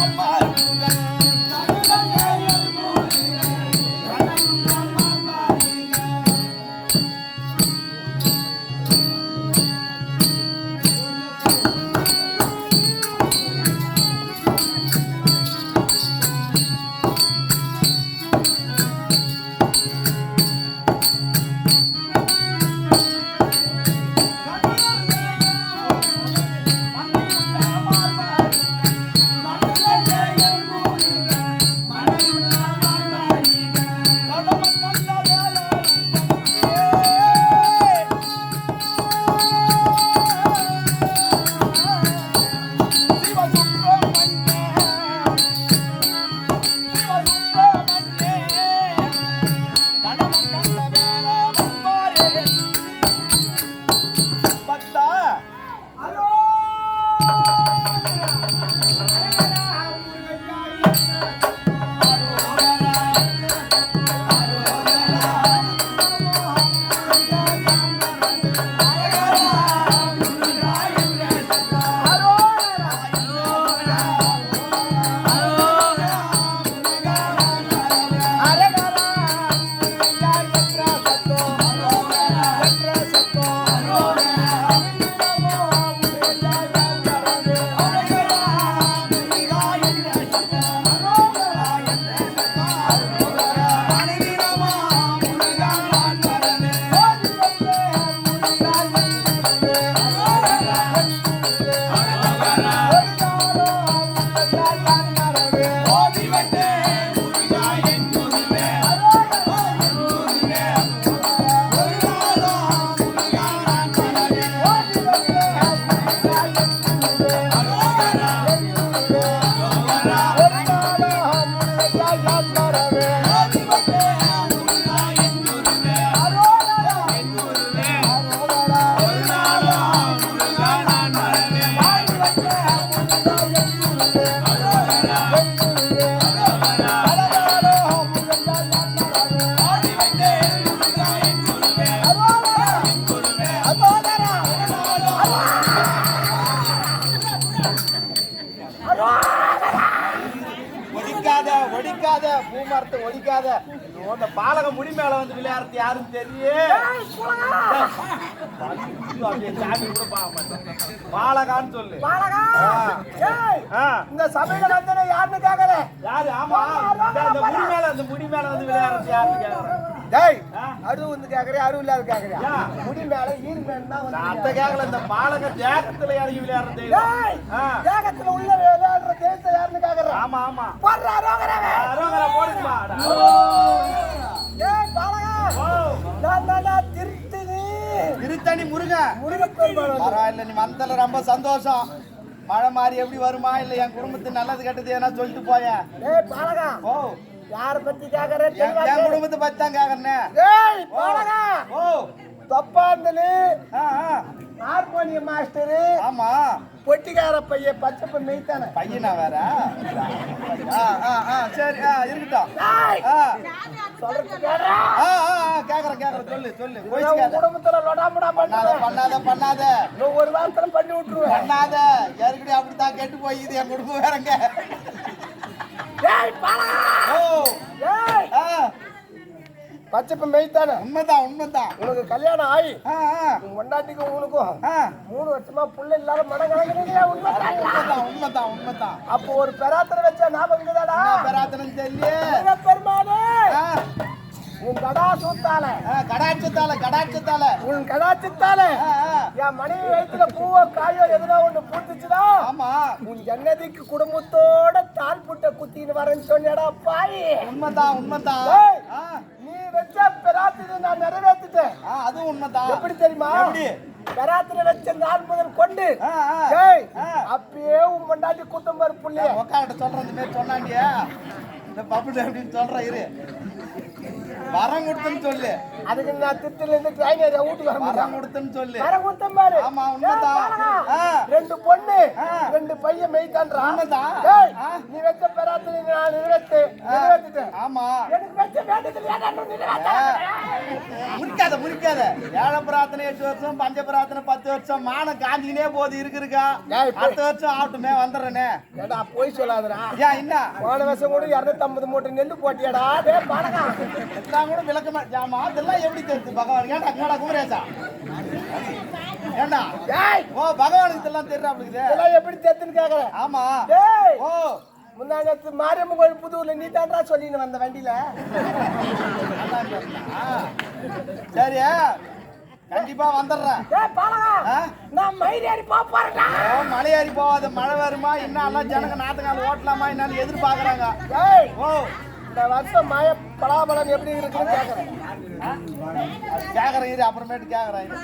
Come on. திவட்டே ஒடிக்காத ஒடிக்காத பூமரத்தை ஒடிக்காத. இந்த பாலக முடி மேல வந்து விளையாடுறது யாரும் தெரியும். பாலகான்னு சொல்லு. இந்த சபையில வந்தனே யாருன்னு கேக்கல? யாரு? ஆமா. இந்த முடி மேல இந்த முடி மேல வந்து விளையாடுறது யாருன்னு கேக்குறேன் டேய் ஆ. அரு வந்து கேக்குறியா? அரு இல்லாத கேக்குறியா. முடி மேல ஈர் மேல தான் நான் வந்து அத்த கேக்கல இந்த பாலக தேக்கத்துல இறங்கி விளையாடுறது டேய் தேகத்துல உள்ள விளையாடுற தேசத்தை யாருன்னு கேக்குற? ஆமா ஆமா. போடுறா ரோகரவே அரோகரா போடுமா ஏய் பாலகா. நான் தானா திருத்தணி திருத்தணி முருகன் முருகப்பெருமாள் வந்து. பரவாயில்ல நீ வந்தல ரொம்ப சந்தோஷம். மழை மாதிரி எப்படி வருமா? இல்ல என் குடும்பத்துக்கு நல்லது கெட்டது ஏன்னா சொல்லிட்டு போயேன் ஏய் பாலகா. ஓ யார பத்தி கேக்குற தெளிவா என். குடும்பத்தை பத்தி தான் கேக்குறேன் ஏய் பாலகா ஓ. தப்பா இருந்தனு ஆ, ஆ. Harmonium master. ஆமா. பொட்டிக்கார பையன் பச்சப்ப மெய்த்தானே. பையனா வேற? ஆ, ஆ, ஆ, சரி ஆ, இருக்கட்டும். ஆ, கேக்குறேன் கேக்குறேன் சொல்லு சொல்லு. குடும்பத்துல லொடாமுடா பண்ணாத பண்ணாத பண்ணாத. ஒரு வாரத்துல பண்ணி விட்டுருவேன். பண்ணாத. ஏற்கனவே அப்படித்தான் கெட்டு போயிது என் குடும்பம் வேறங்க. பச்சப்ப மெய்த்தானே? உண்மைதான் உண்மைதான். உனக்கு கல்யாணம் ஆகி பொண்டாட்டிக்கும் உனக்கும். மூணு வருஷமா புள்ள இல்லாத மடம் கலங்குறீங்களா உண்மை உண்மைதான் உண்மைதான் உண்மைதான். அப்போ ஒரு பெராத்திர வச்ச ஞாபகம் பெராத்தனம் சொல்லி பெருமானே உன் கடா சூத்தால ஆ, கடாட்சத்தால கடாட்சத்தால உன் ஆ. என் மனைவி வயிற்றுல பூவோ காயோ எதுனா ஒண்ணு பூத்துச்சுடா. ஆமா. உன் ஜன்னதிக்கு குடும்பத்தோட தால் புட்ட குத்தின்னு வரேன்னு சொன்னடா பாய் உண்மைதான் உண்மைதான். நீ வச்ச பெராத்திரி நான் நிறைவேற்றிட்டேன். அதுவும் உண்மைதான். எப்படி தெரியுமா? எப்படி? பெராத்திரி வச்ச நாள் முதல் கொண்டு. அப்பயே உன் பொண்டாட்டி குத்தம் பாரு சொன்னாண்டியா இந்த பப்பு அப்படின்னு சொல்றேன் இரு. வரம் கொடுத்தன்னு சொல்லு. அதுக்கு நான் திருத்தில இருந்து ட்ரெயின் ஏரியா வீட்டுக்கு வரம் வரமாட்டேன் கொடுத்துன்னு சொல்லு. வர கொடுத்தேன் பாரு. ஆமா, உண்மைதான். ரெண்டு பொண்ணு. ரெண்டு பையன் மெய்தான்றா உண்மைதான். நீ வச்ச பெறாத்துல நான் நிறைவேற்று நிறைவேற்றிட்டேன் ஆமா. எனக்கு வச்ச நிறைவேற்ற? முறிக்காத முறிக்காத. ஏழை பிரார்த்தனை எட்டு வருஷம் பஞ்ச பிரார்த்தனை பத்து வருஷம் மானம் காஞ்சிக்கினே போகுது இருக்கு இருக்கா ஏய், போய். அடுத்த வருஷம் ஆகட்டுமே வந்துடுறேனே. ஏடா போய் சொல்லாதடா. ஏன் என்ன? போன வருஷம் கூட இரநூத்தம்பது மூட்டை நெல்லு போட்டியாடா. டே பாலகா. எல்லாம் கூட விளக்கமா ஜாமா அதெல்லாம் எப்படி தெரியுது? பகவான் ஏன்டா என்னடா குமரேசா ஏண்டா டேய் ஓ பகவானுக்கு இதெல்லாம் தெரியும் அப்படிங்குது இதெல்லாம் எப்படி தெத்துன்னு கேக்குறேன். ஆமா. டேய் ஓ. நேத்து மாரியம்மன் கோயில் புதூர்ல நீ தான்டா சொல்லின்னு வந்த வண்டியில. சரி கண்டிப்பா வந்துடுறேன்? நான் மயிலேறி போப் போறேன்டா. ஓ மலையேறி போகாத மழை வருமா? இன்னும் எல்லாம் ஜனங்க நாட்டுக்கால ஓட்டலாமா? என்னன்னு எதிர்பார்க்கறாங்க. ஓ. இந்த வருஷம் மழை பலாபலம் எப்படி இருக்குன்னு கேக்குறேன். அது கேக்குறேன் இரு அப்புறமேட்டு கேக்குறேன் இரு.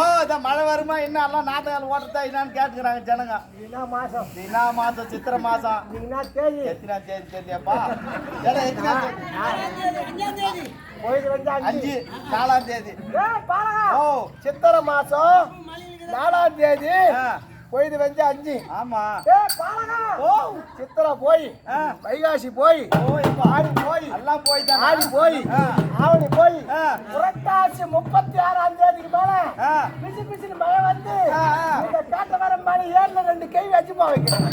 ஓ இந்த மழை வருமா இன்னும் எல்லாம் நாட்டுக்கால ஓட்டுறதா என்னன்னு கேட்டுக்கிறாங்க ஜனங்க. என்ன மாசம். இது என்ன மாசம் சித்திரை மாசம். நீ என்ன தேதி. எத்தனா தேதி தெரியப்பா ஏடா எத்தனா தேதி? அஞ்சு. நாலாம் தேதி. ஓ சித்திரை மாசம் நாலாம் தேதி. போயிட்டு வந்து அஞ்சு. ஆமா. ஓ. சித்திரை போய். வைகாசி போய். ஓ இப்ப ஆடி போய். எல்லாம் போயிட்டாங்க. ஆடி போய். ஆவணி போய். புரட்டாசி முப்பத்தி ஆறாம் தேதிக்கு மேல. பிசு பிசுன்னு மழை வந்து பேட்டை வர மாதிரி ஏழுல ரெண்டு கை வச்சு போ வைக்கிறேன்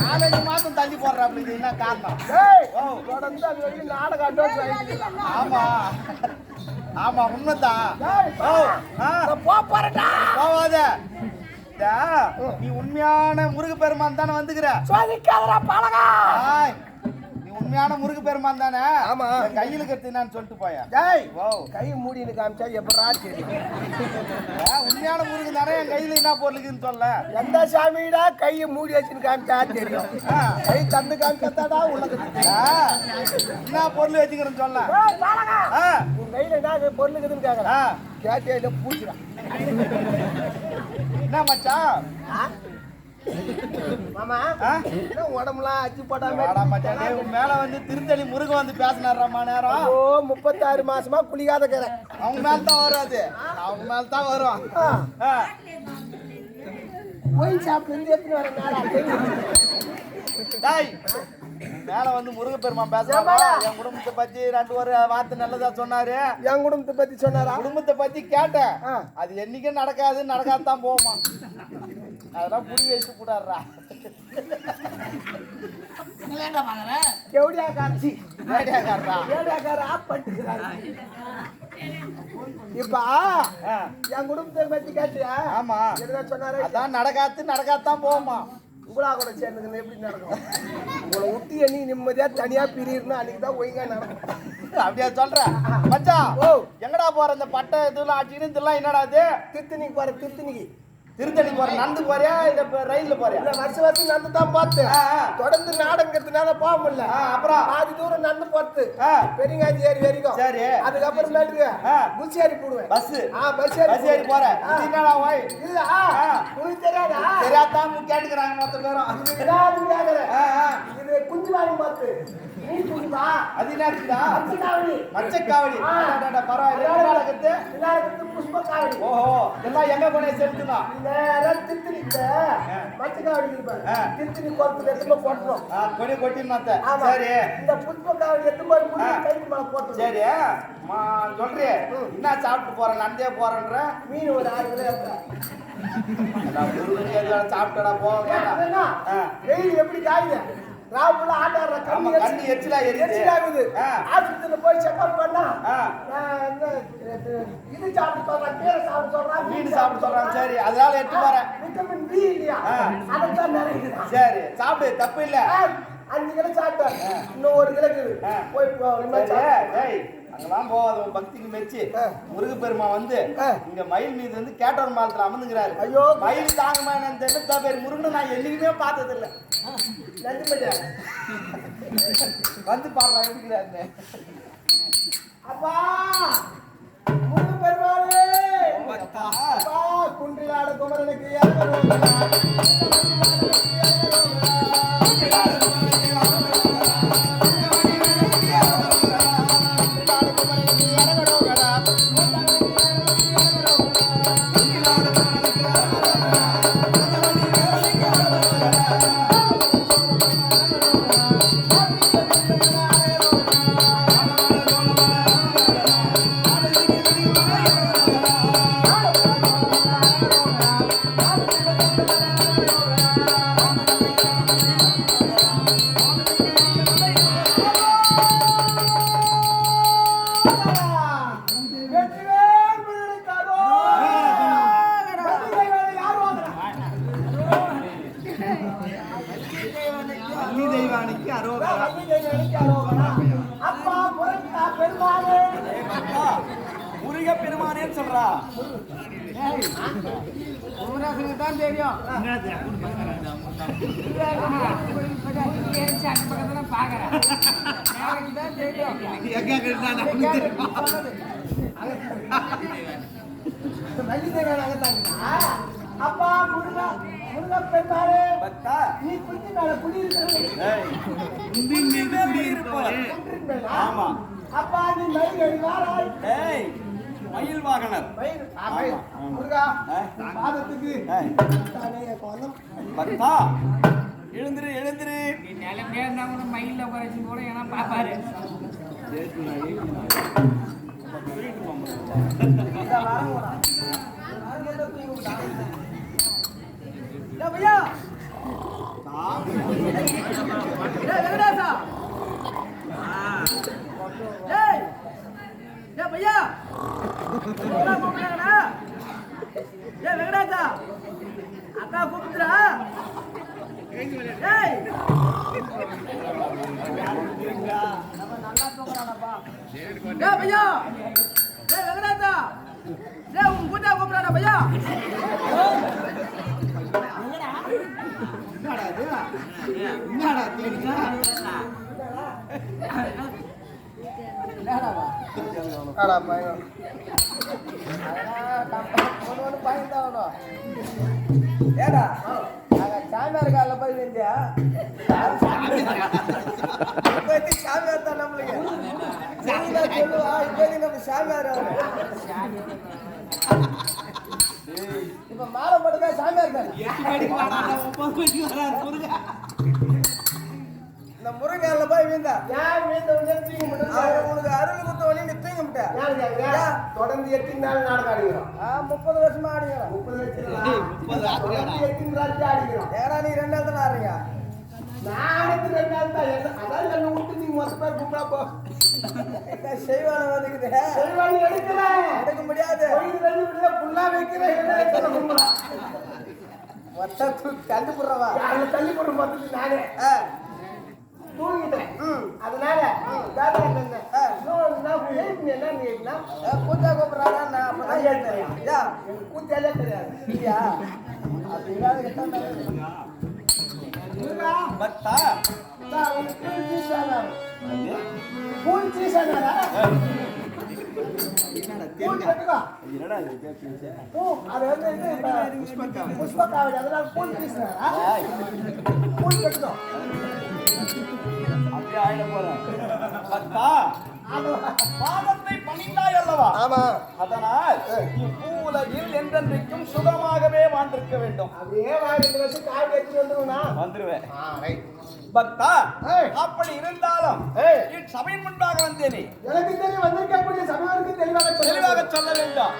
நாலஞ்சு மாசம் தள்ளி போடுற அப்படி என்ன காரணம். தொடர்ந்து அது வரைக்கும் நாடகம் ஆமா. ஆமா உண்மைதான். போறேன்டா. போவாத. இந்த, நீ உண்மையான முருக பெருமான் தானே வந்துக்கிற? சோதிக்காதடா பாலகா. ஆய், நீ உண்மையான முருக பெருமான் தானே? ஆமா. கையில் கருத்து நான் சொல்லிட்டு போயேன். டேய் ஓ கை மூடின்னு காமிச்சா எப்படா தெரியும்? ஆ, உண்மையான முருகன் தானே? என் கையில என்ன பொருள் இருக்குன்னு சொல்ல. எந்த சாமிடா கையை மூடி வச்சுன்னு காமிச்சா தெரியும்? கை தந்து காமிச்சாதாடா உள்ளது என்ன பொருள் வச்சுக்கிறேன்னு சொல்ல. உன் கையில என்ன பொருள் இருக்குதுன்னு கேக்குறேன். ஆ, கேட்டே பூச்சிடா. என்ன மச்சான்? மாமா உடம்புலாம் அச்சு உன் மேல வந்து திருத்தணி முருகன் வந்து பேசினாராம்மா நேரம்? ஓ முப்பத்தாறு மாசமா குளிக்காத கரை. அவங்க மேல தான் வரும் அது அவங்க மேல தான் வரும் போய் சாப்பிட்டு எடுத்துன்னு வரேன் மேல. வந்து முருகப்பெருமான் பேசுறாங்க என் குடும்பத்தை பத்தி ரெண்டு ஒரு வார்த்தை நல்லதா சொன்னாரு. என் குடும்பத்தை பத்தி சொன்னாரா? குடும்பத்தை பத்தி கேட்டேன். ஆ. அது என்னைக்கும் நடக்காது நடக்காதான் போகுமா? அதெல்லாம் புடி வச்சு கூடாடுறா எவடியா காட்சி பண்ணிக்கிறாங்க இப்ப ஆ, என் குடும்பத்தை பத்தி கேட்டியா? ஆமா. என்ன சொன்னாரு? அதான் நடக்காது நடக்காதான் போகுமா? உங்களா கூட சேர்ந்துக்கணும் எப்படி நடக்கும்? உங்களை விட்டு எண்ணி நிம்மதியா தனியா பிரியணும் அன்னைக்கு தான் ஒழுங்கா நடக்கும். அப்படியா சொல்ற? மச்சான் ஓ. எங்கடா போற இந்த பட்டை இதெல்லாம் ஆட்டின்னு இதெல்லாம் என்னடா இது? திருத்தணிக்கு போற திருத்தணிக்கு திருத்தணி போற நடந்து போறியா? இல்ல ரயில்ல போறியா? இல்ல வருஷம் வருஷம் நடந்து தான் பார்த்து. தொடர்ந்து நாடகத்தினால போக முடியல. அப்புறம்? பாதி தூரம் நடந்து போறது ஆ. பெரியங்காஞ்சி ஏரி வரைக்கும். சரி. அதுக்கப்புறமேட்டுக்கு ஆ. புஷ் ஏரி போடுவேன். பஸ் ஆ பஸ் ஏரி பஸ் ஏறி போற இது என்னடா ஓய் இல்ல. உனக்கு தெரியாதா? தெரியாதான் கேட்டுக்கிறாங்க மொத்த பேரும். விடாது கேக்குறேன். இது குஞ்சு வாங்கி பார்த்து. நீ குஞ்சுதா அது என்ன காவடி மச்சக்காவடி. அடடட, பரவாயில்ல. விநாயகருக்கு புஷ்ப காவடி ஓஹோ இதெல்லாம் எங்க போனே செலுத்துனா நேரா திருத்தணிக்கு மச்ச காவடி இருப்பாரு ஆ. திருத்தணி கோரத்துல எத்தனை போட்டுரும் கொடி கொட்டி மாத்த ஆமா. சரி. இந்த புஷ்ப காவடி எத்தனை போய் ஆ. முடிஞ்சு கைக்கு மேல போட்டுரும் சரி. மா சொல்றியே என்ன சாப்பிட்டு போறேன் நந்தே போறேன்ற. மீன் ஒரு ஆறு கிலோ சாப்பிட்டடா ஆ. வெயில் எப்படி காயுது? ராவுல ஆட்டாடுற கண்ணு கண்ணு எச்சிலா எரியுது எச்சிலாகுது ஆ. ஆஸ்பத்திரியில போய் செக்அப் பண்ணா இது சாப்பிட்டு சொல்றேன் கீரை சாப்பிட்டு சொல்றேன் மீன் சாப்பிட சொல்றாங்க சரி அதனால எட்டு போறேன் விட்டமின் பி இல்லையா ஆ. அதைத்தான் நிறைய சரி சாப்பிடு தப்பு இல்ல அஞ்சு கிலோ சாப்பிட்டேன் இன்னும் ஒரு கிலோ. போய் சாப்பிட்டு. அங்கெல்லாம் போகாத பக்திக்கு மெச்சி ஆ. முருகப்பெருமா வந்து. இங்க மயில் மீது வந்து கேட்டவர் மாலத்துல அமர்ந்துக்கிறாரு ஐயோ. மயில் தாங்கமா என்னன்னு தெரியல பேர் முருகனை நான் என்னைக்குமே பார்த்தது இல்ல நன்றி மச்சான். வந்து பாடுறா எப்படிங்கிறாரு அப்பா முருக பெருமாளே. அப்பா. குன்றிலாட குமரனுக்கு ஏற்படுவதா அப்பா முருகா பெருமாளே. முருக பெருமானேன்னு சொல்றா. தான் தெரியும் பாக்குறேன் தான் தெரியும். அகத்தாங்களா? அப்பா முருகா முருகா பெருமாளே பத்தா? நீ குஞ்சு மேல குடியிருப்பவர் ஆமா. அப்பா நீ மயில் அடிவாராய். ஏய் மயில் வாகனர். மயில் ஆ, மயில். ஆமா. முருகா. பாதத்துக்கு பத்தா? எழுந்திரு எழுந்திரு. நீ நிலைமையா இருந்தா கூட மயில குறைச்சி கூட ஏன்னா பாப்பாரு ஏய் வெங்கடேசா. ஏய் ஏய் பையா. அக்கா கூப்பிடுறாங்கடா வெங்கடேசா. அக்கா கூப்பிடுறா ஏய் ஏய் பையா. ஏய் வெங்கடேசா. ஏய் உன் கூட்டா கூப்பிடுறாடா பையா. என்னடா தெரியுதா அடா பையன் ஏடா? நாங்க சாமியார் கால போய் வெந்தியா இப்போதைக்கு சாமியார் தான் நம்மளுக்கு? சரிதா சொல்லுவா. இப்போதைக்கு நம்ம சாமியார். இப்ப மாலை போட்டுதான் சாமியார் தானே? இந்த முருகால போய் வீந்தா யார் வீந்த உனக்கு அருள் குத்த வழி நீ தூங்க மாட்டேன் தொடர்ந்து எட்டு நாள் நாடகம் ஆடிக்கிறோம் முப்பது வருஷமா ஆடிக்கிறோம் முப்பது வருஷம் நாள் ஆடிக்கிறோம் ஏடா நீ ரெண்டு நாள் தான் ஆடுறீங்க நாளைக்கு ரெண்டு நாள் தான் என்ன- அதான் என்ன விட்டு நீங்க மொத்த பேர் கும்பிடா போ செய்வான வந்துக்குது செய்வானி எடுக்கல எடுக்க முடியாது புல்லா வைக்கிறேன் மொத்த தள்ளி போடுறவா தள்ளி போடுற மொத்தத்துக்கு நானே தூங்கிட்டேன் அதனால தாத்தா என்ன பூஜா கூப்பிடுறாரா நான் அப்பதான் கூத்தாலே தெரியாது கேக்குது? புஷ்பக்காவடி அதனால பூல் வீசினாரா பூல் கட்டுதோம் அப்படியே ஆயிட போறேன் பத்தா பாதத்தை பணிந்தாய் அல்லவா ஆமா அதனால் நீ பூவுலகில் என்றென்றைக்கும் சுகமாகவே வாழ்ந்திருக்க வேண்டும். அப்படியே வாங்கிட்டு வச்சு காவடி எடுத்துட்டு வந்துருவா வந்துருவேன். பக்தா. அப்படி இருந்தாலும் சபையின் முன்பாக வந்தேனே. எனக்கு தெரியும் வந்திருக்கக்கூடிய சமயருக்கு தெளிவாக சொல்ல தெளிவாக சொல்ல வேண்டும்.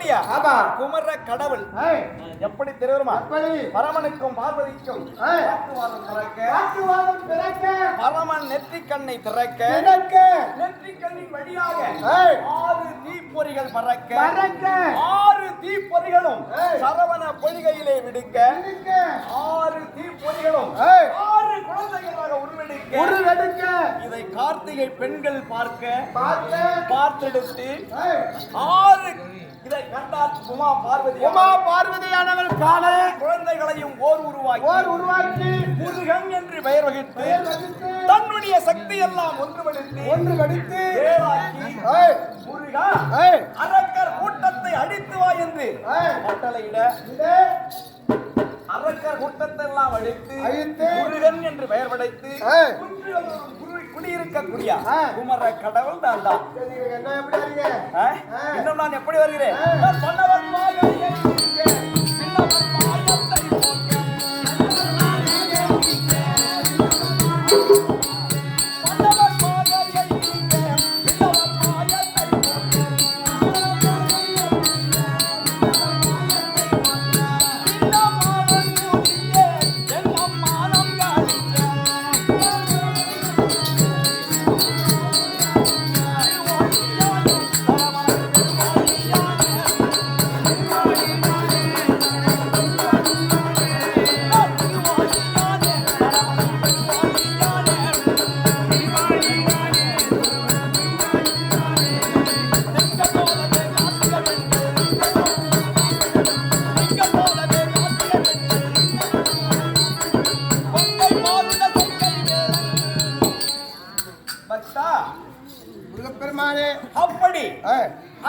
குடியிருக்கக்கூடிய ஆமா. குமர கடவுள். எப்படி தெரியுமா? பரமனுக்கும் பார்வதிக்கும் பரமன் நெற்றிக் கண்ணை திறக்க. நெற்றிக் கண்ணின் வழியாக. ஆறு தீப்பொறிகள் பறக்க. ஆறு தீப்பொறிகளும். சரவண பொய்கையிலே விடுக்க. ஆறு தீப்பொறிகளும். ஆறு குழந்தைகளாக உருவெடுக்க. உருவெடுக்க. இதை கார்த்திகை பெண்கள் பார்க்க. பார்த்த பார்த்தெடுத்து ஆறு இதை கண்டார் உமா பார்வதி உமா காண. குழந்தைகளையும் ஓர் உருவாக்கி ஓர் உருவாக்கி. முருகன் என்று பெயர் வகித்து தன்னுடைய சக்தி எல்லாம் ஒன்றுபடுத்தி ஒன்று வடித்து வேலாக்கி ஏய், முருகா அரக்கர் கூட்டத்தை அழித்து வா என்று கட்டளையிட அரக்கர் கூட்டத்தை எல்லாம் அழித்து முருகன் என்று பெயர் படைத்து குடியிருக்கக்கூடிய ஆ. குமர கடவுள்? ஆ? ஆ. இன்னும் நான் எப்படி வருகிறேன்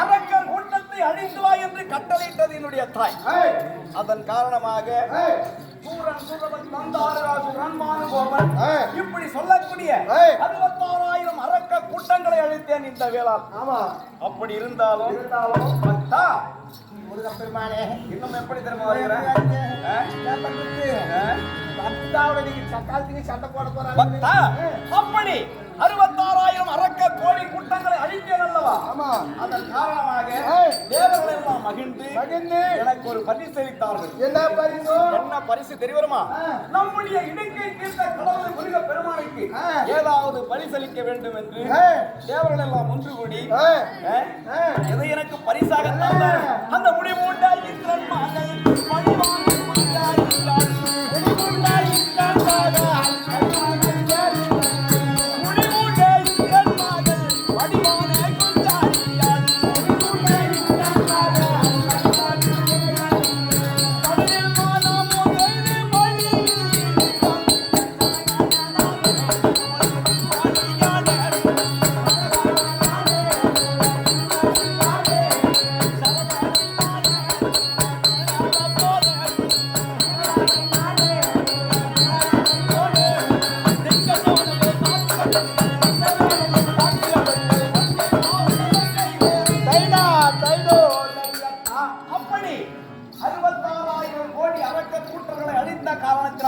அரக்கர் கூட்டத்தை அழிந்து வா என்று கட்டளையிட்டது என்னுடைய தாய். அதன் காரணமாக சூரன். இப்படி சொல்லக்கூடிய. அறுபத்தாறாயிரம் அரக்க கூட்டங்களை அழித்தேன் இந்த வேளாள் ஆமா. அப்படி இருந்தாலும் இருந்தாலும் பக்தா முருகப்பெருமானே இன்னும் எப்படி திரும்ப வருகிறேன்? பத்தாவோட நீங்க சக்காலத்துக்கு சண்டை போட போறாங்க அப்படி அறுபத்தாறாயிரம் அரக்க கோழி கூட்டங்களை அழித்தேன் அல்லவா ஆமா. அதன் காரணமாக ஏய். தேவர்கள் எல்லாம் மகிழ்ந்து மகிழ்ந்து எனக்கு ஒரு பரிசு அளித்தார்கள். என்ன பரிசு? என்ன பரிசு தெரியுமா. நம்முடைய இடுக்கை தீர்த்த கடவுள் முருக பெருமானுக்கு. ஏதாவது பரிசளிக்க வேண்டும் என்று. தேவர்கள் எல்லாம் ஒன்று கூடி எதை எனக்கு பரிசாக அந்த முடிவுண்டாய் இந்திரன்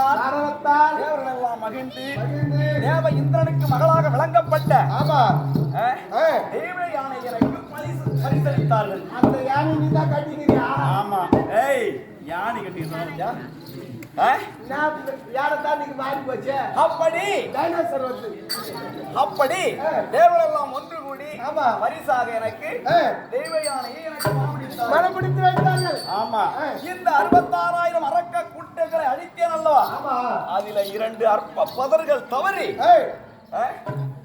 காரணத்தால் தேவர்கள் எல்லாம் மகிழ்ந்து தேவ இந்திரனுக்கு மகளாக விளங்கப்பட்ட ஆமா. தேவ யானையருக்கு பரிசு பரிசளித்தார்கள். அந்த யானை நீ தான் கட்டிக்கிறியா? ஆமா. ஏய் யானை கட்டி சொன்னா நான் யானை தான் நீங்க மாறி போச்சு? அப்படி. அப்படி. எல்லாம் ஒன்று கூடி. பரிசாக எனக்கு தெய்வ யானையை எனக்கு. மனம் பிடித்து வைத்தார்கள். ஆமா. இந்த அறுபத்தாறாயிரம் அரக்க கூட்டங்களை அழித்தேன் அல்லவா? அதுல இரண்டு அற்ப பதர்கள் தவறி.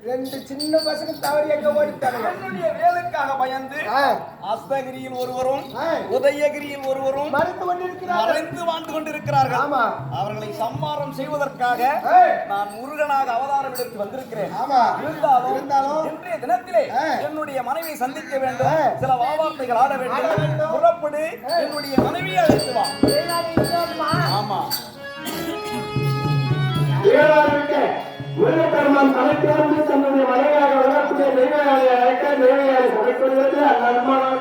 ரெண்டு சின்ன பசங்க தவறி எங்க ஓடிட்டாங்க? என்னுடைய வேலுக்காக பயந்து அஸ்தகிரியில் ஒருவரும். உதயகிரியில் ஒருவரும் மறைத்து கொண்டிருக்கிறார்கள். மறைந்து வாழ்ந்து கொண்டிருக்கிறார்கள். ஆமா. அவர்களை சம்மாரம் செய்வதற்காக. நான் முருகனாக அவதாரம் எடுத்து வந்திருக்கிறேன். ஆமா. இருந்தாலும் இருந்தாலும் இன்றைய தினத்திலே. என்னுடைய மனைவியை சந்திக்க வேண்டும். சில வாவார்த்தைகள் ஆட வேண்டும். புறப்படு. என்னுடைய மனைவியை அழைத்து வா. ஆமா. முருகப்பெருமான் தலைத்திறந்து தன்னுடைய மனைவியாக விளக்கூடிய தெய்வயானை அழைக்க தெய்வயானை சமைக்கொள்வது அந்த அனுமானம்